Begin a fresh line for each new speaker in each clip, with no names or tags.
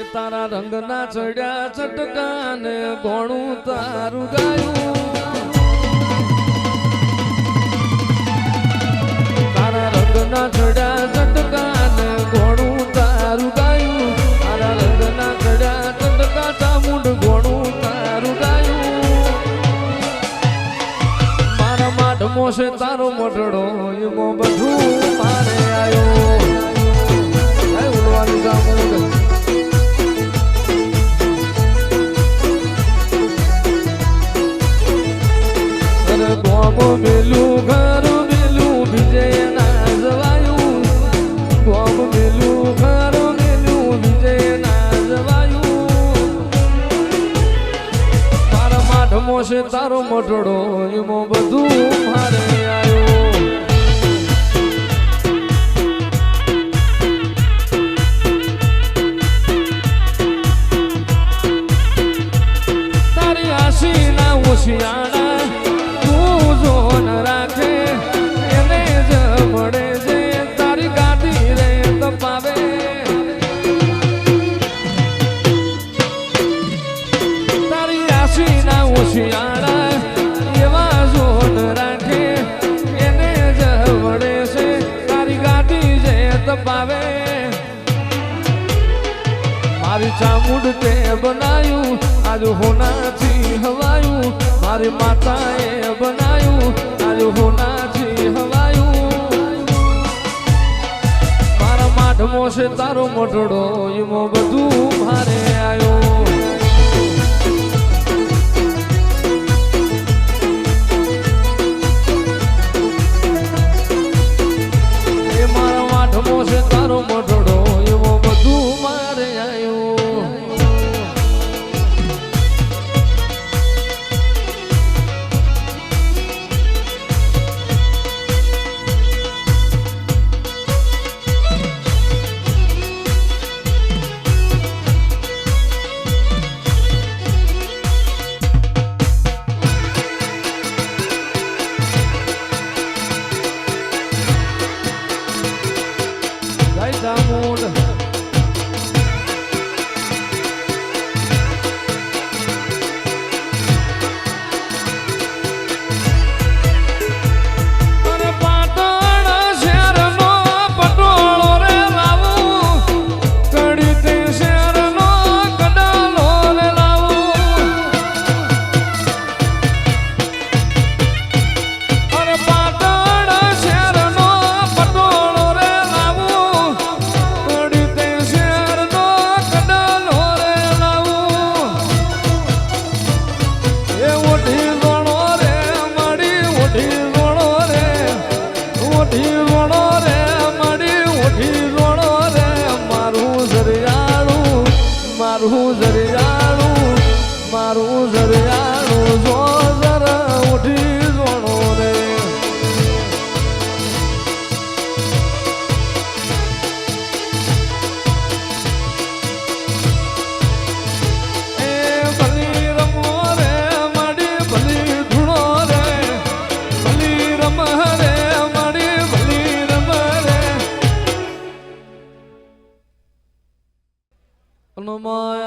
એ તારા રંગના ચડ્યા ચટકાને ગોણું તારું ગાયું. તારા રંગના ચડ્યા ચટકાને ગોણું તારું ગાયું. તારા રંગના ચડ્યા ચટકા ચામુંડ ગોણું તારું ગાયું. મારા માઢ છે તારો મઢડો એમાં બધું મારે આવ્યો ચામુંડ મોશે તારો મોટડો એમાં બધું મારે આવ્યો. તારી આશી ના તું જો ન રાખે, એને જ મળે છે તારી ગાદી રે તપાવે. તારી આશી ના મારી ચામુંડ તે બનાયું. આજ હોનાથી હવાયું. મારી માતાએ બનાયું. આજ હોનાથી હવાયું. મારા માઢમો છે તારો મોટડો એમાં બધું મારે મારું જરિયાળું મારું જરિયાળું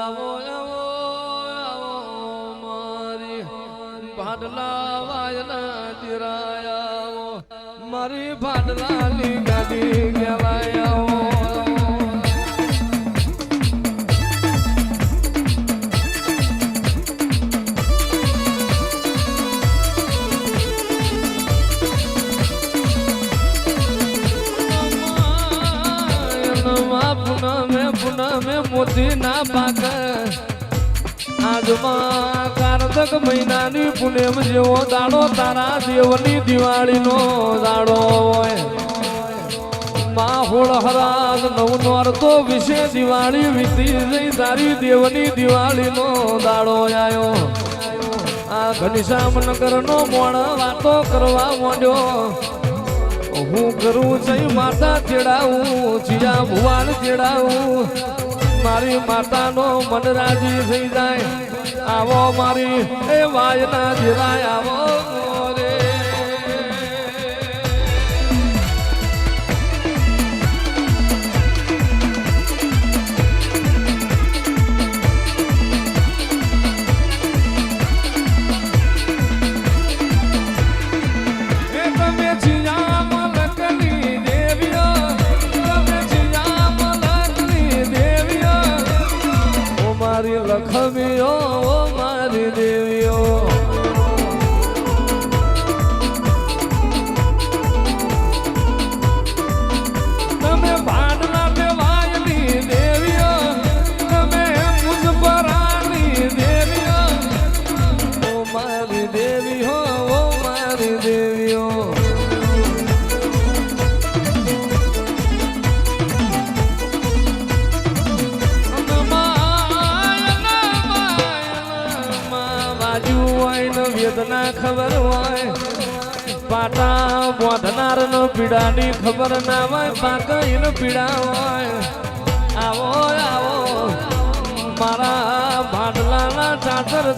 આવો આવો આવો મારી ભાડલા વાયના દિરાય મારી ભાડલાની ગાડી ગેલાય પુનમે મોતી ના પાક. આજમાં કારતક મહિનાની પુણ્યમ જેવો દાડો તારા દેવની દિવાળીનો દાડો હોય. માહોળ હરાજ નવ નોરતો વિશે દિવાળી વીતી જઈ તારી દેવની દિવાળીનો દાડો આવ્યો આ ઘનશ્યામ નગરનો મોણ વાતો કરવા માંડ્યો. હું કરું જઈ માતા તેડાવું, જીયા ભુવાન તેડાવું. મારી માતાનો મન રાજી થઈ જાય. આવો મારી એ વાયના જીરાય આવો. વેદના ખબર હોય, પાટા બોધનાર નો પીડાની ખબર ના હોય, પાકઈન પીડા હોય. આવો આવો, મારા ભાડલાના ચાતર